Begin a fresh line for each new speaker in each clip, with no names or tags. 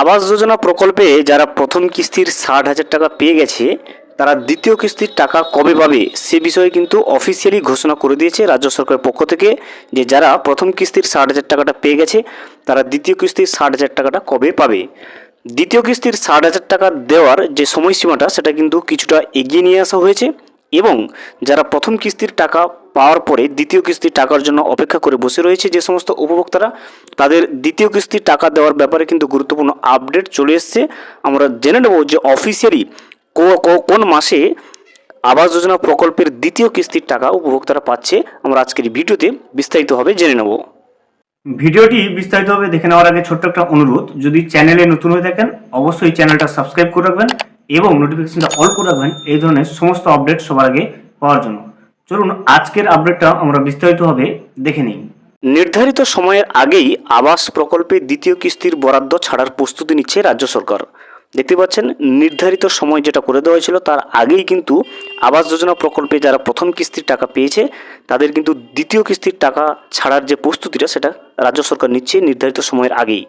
আবাস যোজনা প্রকল্পে যারা প্রথম কিস্তির ষাট হাজার টাকা পেয়ে গেছে, তারা দ্বিতীয় কিস্তির টাকা কবে পাবে সে বিষয়ে কিন্তু অফিসিয়ালি ঘোষণা করে দিয়েছে রাজ্য সরকারের পক্ষ থেকে যে যারা প্রথম কিস্তির ষাট হাজার টাকাটা পেয়ে গেছে, তারা দ্বিতীয় কিস্তির ষাট হাজার টাকাটা কবে পাবে? দ্বিতীয় কিস্তির ষাট হাজার টাকা দেওয়ার যে সময়সীমাটা, সেটা কিন্তু কিছুটা এগিয়ে নিয়ে আসা হয়েছে এবং যারা প্রথম কিস্তির টাকা পাওয়ার পরে দ্বিতীয় কিস্তির টাকার জন্য অপেক্ষা করে বসে রয়েছে যে সমস্ত উপভোক্তারা। তাদের দ্বিতীয় কিস্তির টাকা দেওয়ার ব্যাপারে কিন্তু গুরুত্বপূর্ণ আপডেট চলে এসছে। আমরা জেনে নেব যে অফিসিয়ালি কোন মাসে আবাস যোজনা প্রকল্পের দ্বিতীয় কিস্তির টাকা উপভোক্তারা পাচ্ছে, আমরা আজকের ভিডিওতে বিস্তারিতভাবে জেনে নেব।
ভিডিওটি বিস্তারিতভাবে দেখে নেওয়ার আগে ছোট্ট একটা অনুরোধ, যদি চ্যানেলে নতুন হয়ে থাকেন, অবশ্যই চ্যানেলটা সাবস্ক্রাইব করে রাখবেন এবং নোটিফিকেশনটা অল করে রাখবেন, এই ধরনের সমস্ত আপডেট সবার আগে পাওয়ার জন্য। চলুন আজকের আপডেটটা আমরা বিস্তারিতভাবে দেখে নিই।
নির্ধারিত সময়ের আগেই আবাস প্রকল্পে দ্বিতীয় কিস্তির বরাদ্দ ছাড়ার প্রস্তুতি নিচ্ছে রাজ্য সরকার। দেখতে পাচ্ছেন, নির্ধারিত সময় যেটা করে দেওয়া হয়েছিল, তার আগেই কিন্তু আবাস যোজনা প্রকল্পে যারা প্রথম কিস্তির টাকা পেয়েছে, তাদের কিন্তু দ্বিতীয় কিস্তির টাকা ছাড়ার যে প্রস্তুতিটা, সেটা রাজ্য সরকার নিচ্ছে নির্ধারিত সময়ের আগেই।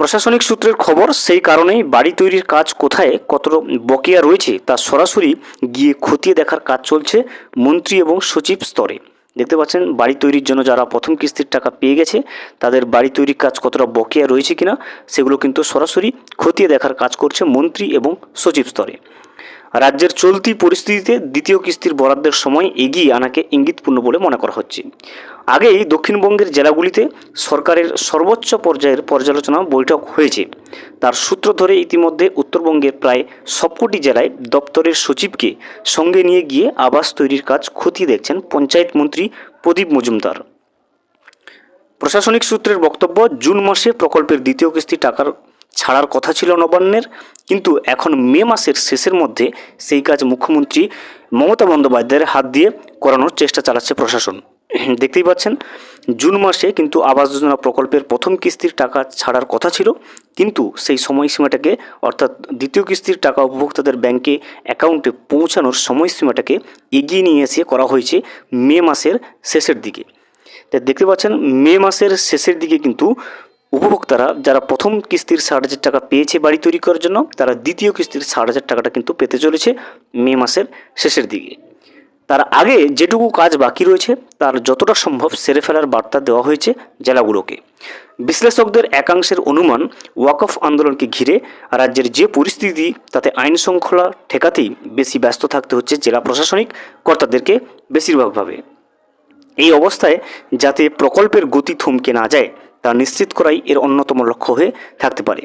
প্রশাসনিক সূত্রের খবর, সেই কারণেই বাড়ি তৈরির কাজ কোথায় কত বকেয়া রয়েছে তা সরাসরি গিয়ে খতিয়ে দেখার কাজ চলছে মন্ত্রী এবং সচিব স্তরে। দেখতে পাচ্ছেন, বাড়ি তৈরির জন্য যারা প্রথম কিস্তির টাকা পেয়ে গেছে, তাদের বাড়ি তৈরির কাজ কতটা বকেয়া রয়েছে কিনা, সেগুলো কিন্তু সরাসরি খতিয়ে দেখার কাজ করছে মন্ত্রী এবং সচিব স্তরে। রাজ্যের চলতি পরিস্থিতিতে দ্বিতীয় কিস্তির বরাদ্দের সময় এগিয়ে আনাকে ইঙ্গিতপূর্ণ বলে মনে করা হচ্ছে। আগেই দক্ষিণবঙ্গের জেলাগুলিতে সরকারের সর্বোচ্চ পর্যায়ের পর্যালোচনা বৈঠক হয়েছে। তার সূত্র ধরে ইতিমধ্যে উত্তরবঙ্গের প্রায় সবকটি জেলায় দপ্তরের সচিবকে সঙ্গে নিয়ে গিয়ে আবাস তৈরির কাজ খতিয়ে দেখছেন পঞ্চায়েত মন্ত্রী প্রদীপ মজুমদার। প্রশাসনিক সূত্রের বক্তব্য, জুন মাসে প্রকল্পের দ্বিতীয় কিস্তি টাকার ছাড়ার কথা ছিল নবান্নের। কিন্তু এখন মে মাসের শেষের মধ্যে সেই কাজ মুখ্যমন্ত্রী মমতা বন্দ্যোপাধ্যায়ের হাত দিয়ে করানোর চেষ্টা চালাচ্ছে প্রশাসন। দেখতেই পাচ্ছেন, জুন মাসে কিন্তু আবাস যোজনা প্রকল্পের প্রথম কিস্তির টাকা ছাড়ার কথা ছিল, কিন্তু সেই সময়সীমাটাকে অর্থাৎ দ্বিতীয় কিস্তির টাকা উপভোক্তাদের ব্যাংকে অ্যাকাউন্টে পৌঁছানোর সময়সীমাটাকে এগিয়ে নিয়ে এসে করা হয়েছে মে মাসের শেষের দিকে। তা দেখতে পাচ্ছেন, মে মাসের শেষের দিকে কিন্তু উপভোক্তারা যারা প্রথম কিস্তির ষাট হাজার টাকা পেয়েছে বাড়ি তৈরি করার জন্য, তারা দ্বিতীয় কিস্তির ষাট হাজার টাকাটা কিন্তু পেতে চলেছে মে মাসের শেষের দিকে। তার আগে যেটুকু কাজ বাকি রয়েছে, তার যতটা সম্ভব সেরে ফেলার বার্তা দেওয়া হয়েছে জেলাগুলোকে। বিশ্লেষকদের একাংশের অনুমান ওয়াকফ আন্দোলনকে ঘিরে রাজ্যের যে পরিস্থিতি, তাতে আইন শৃঙ্খলা ঠেকাতেই বেশি ব্যস্ত থাকতে হচ্ছে জেলা প্রশাসনিক কর্তাদেরকে বেশিরভাগভাবে। এই অবস্থায় যাতে প্রকল্পের গতি থমকে না যায় তা নিশ্চিত করাই এর অন্যতম লক্ষ্য হয়ে থাকতে পারে।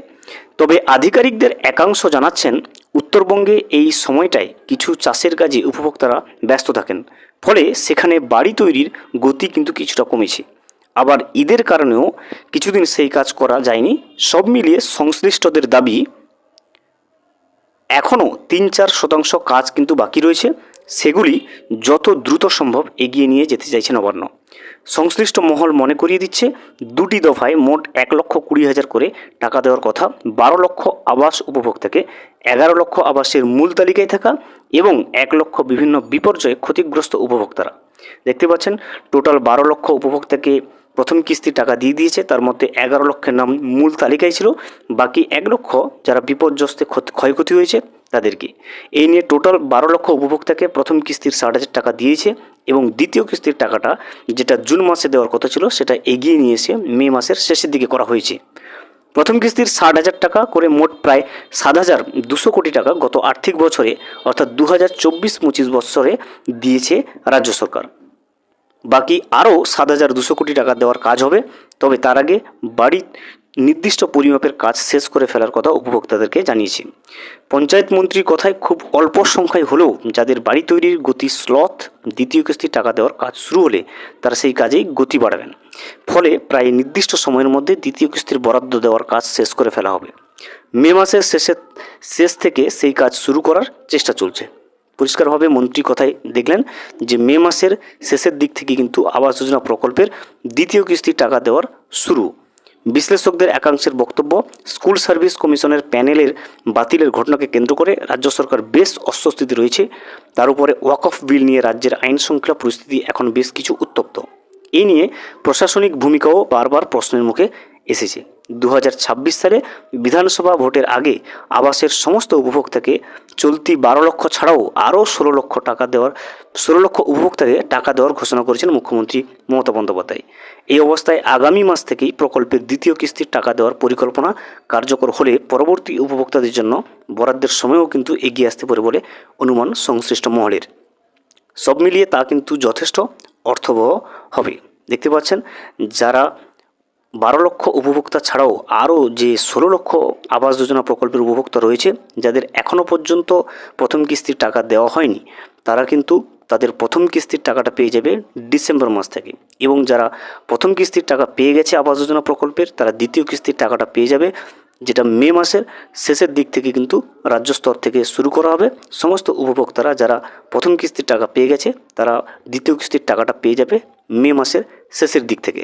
তবে আধিকারিকদের একাংশ জানাচ্ছেন, উত্তরবঙ্গে এই সময়টায় কিছু চাষের কাজে উপভোক্তারা ব্যস্ত থাকেন। ফলে সেখানে বাড়ি তৈরির গতি কিন্তু কিছুটা কমেছে। আবার ঈদের কারণেও কিছুদিন সেই কাজ করা যায়নি। সব মিলিয়ে সংশ্লিষ্টদের দাবি, এখনও তিন চার শতাংশ কাজ কিন্তু বাকি রয়েছে। সেগুলি যত দ্রুত সম্ভব এগিয়ে নিয়ে যেতে চাইছে নবান্ন সংশ্লিষ্ট মহল মনে করিয়ে দিচ্ছে, দুটি দফায় মোট এক লক্ষ কুড়ি হাজার করে টাকা দেওয়ার কথা, বারো লক্ষ আবাস উপভোক্তাকে, এগারো লক্ষ আবাসের মূল তালিকায় থাকা এবং এক লক্ষ বিভিন্ন বিপর্যয়ে ক্ষতিগ্রস্ত উপভোক্তারা। দেখতে পাচ্ছেন, টোটাল বারো লক্ষ উপভোক্তাকে প্রথম কিস্তির টাকা দিয়ে দিয়েছে, তার মধ্যে এগারো লক্ষের নাম মূল তালিকায় ছিল, বাকি এক লক্ষ যারা বিপর্যস্তে ক্ষতি- ক্ষয়ক্ষতি হয়েছে, তাদেরকে। এই নিয়ে টোটাল বারো লক্ষ উপভোক্তাকে প্রথম কিস্তির ষাট হাজার টাকা দিয়েছে এবং দ্বিতীয় কিস্তির টাকাটা যেটা জুন মাসে দেওয়ার কথা ছিল, সেটা এগিয়ে নিয়ে এসে মে মাসের শেষের দিকে করা হয়েছে। প্রথম কিস্তির ষাট হাজার টাকা করে মোট প্রায় সাত হাজার দুশো কোটি টাকা গত আর্থিক বছরে, অর্থাৎ দু হাজার চব্বিশ পঁচিশ বছরে দিয়েছে রাজ্য সরকার। বাকি আরও সাত হাজার দুশো কোটি টাকা দেওয়ার কাজ হবে, তবে তার আগে বাড়ি নির্দিষ্ট পরিমাপের কাজ শেষ করে ফেলার কথা উপভোক্তাদেরকে জানিয়েছে। পঞ্চায়েত মন্ত্রীর কথায় খুব অল্প সংখ্যায় হলেও যাদের বাড়ি তৈরির গতি স্লথ, দ্বিতীয় কিস্তি টাকা দেওয়ার কাজ শুরু হলে তারা সেই কাজেই গতি বাড়াবেন। ফলে প্রায় নির্দিষ্ট সময়ের মধ্যে দ্বিতীয় কিস্তির বরাদ্দ দেওয়ার কাজ শেষ করে ফেলা হবে। মে মাসের শেষের শেষ থেকে সেই কাজ শুরু করার চেষ্টা চলছে। পরিষ্কারভাবে মন্ত্রী কথায় দেখলেন যে মে মাসের শেষের দিক থেকে কিন্তু আবাস যোজনা প্রকল্পের দ্বিতীয় কিস্তির টাকা দেওয়ার শুরু বিশ্লেষকদের একাংশের বক্তব্য, স্কুল সার্ভিস কমিশনের প্যানেলের বাতিলের ঘটনাকে কেন্দ্র করে রাজ্য সরকার বেশ অস্বস্তিতে রয়েছে। তার উপরে ওয়াকফ বিল নিয়ে রাজ্যের আইন শৃঙ্খলা পরিস্থিতি এখন বেশ কিছু উত্তপ্ত। এই নিয়ে প্রশাসনিক ভূমিকাও বারবার প্রশ্নের মুখে এসেছে। দু হাজার ছাব্বিশ সালে বিধানসভা ভোটের আগে আবাসের সমস্ত উপভোক্তাকে চলতি বারো লক্ষ ছাড়াও আরও ষোলো লক্ষ টাকা দেওয়ার, ষোলো লক্ষ উপভোক্তাকে টাকা দেওয়ার ঘোষণা করেছেন মুখ্যমন্ত্রী মমতা বন্দ্যোপাধ্যায়। এই অবস্থায় আগামী মাস থেকেই প্রকল্পের দ্বিতীয় কিস্তির টাকা দেওয়ার পরিকল্পনা কার্যকর হলে পরবর্তী উপভোক্তাদের জন্য বরাদ্দের সময়ও কিন্তু এগিয়ে আসতে পারে বলে অনুমান সংশ্লিষ্ট মহলের। সব মিলিয়ে তা কিন্তু যথেষ্ট অর্থবহ হবে। দেখতে পাচ্ছেন, যারা বারো লক্ষ উপভোক্তা ছাড়াও আরও যে ষোলো লক্ষ আবাস যোজনা প্রকল্পের উপভোক্তা রয়েছে, যাদের এখনও পর্যন্ত প্রথম কিস্তির টাকা দেওয়া হয়নি, তারা কিন্তু তাদের প্রথম কিস্তির টাকাটা পেয়ে যাবে ডিসেম্বর মাস থেকে। এবং যারা প্রথম কিস্তির টাকা পেয়ে গেছে আবাস যোজনা প্রকল্পের, তারা দ্বিতীয় কিস্তির টাকাটা পেয়ে যাবে, যেটা মে মাসের শেষের দিক থেকে কিন্তু রাজ্য স্তর থেকে শুরু করা হবে। সমস্ত উপভোক্তারা যারা প্রথম কিস্তির টাকা পেয়ে গেছে, তারা দ্বিতীয় কিস্তির টাকাটা পেয়ে যাবে মে মাসের শেষের দিক থেকে।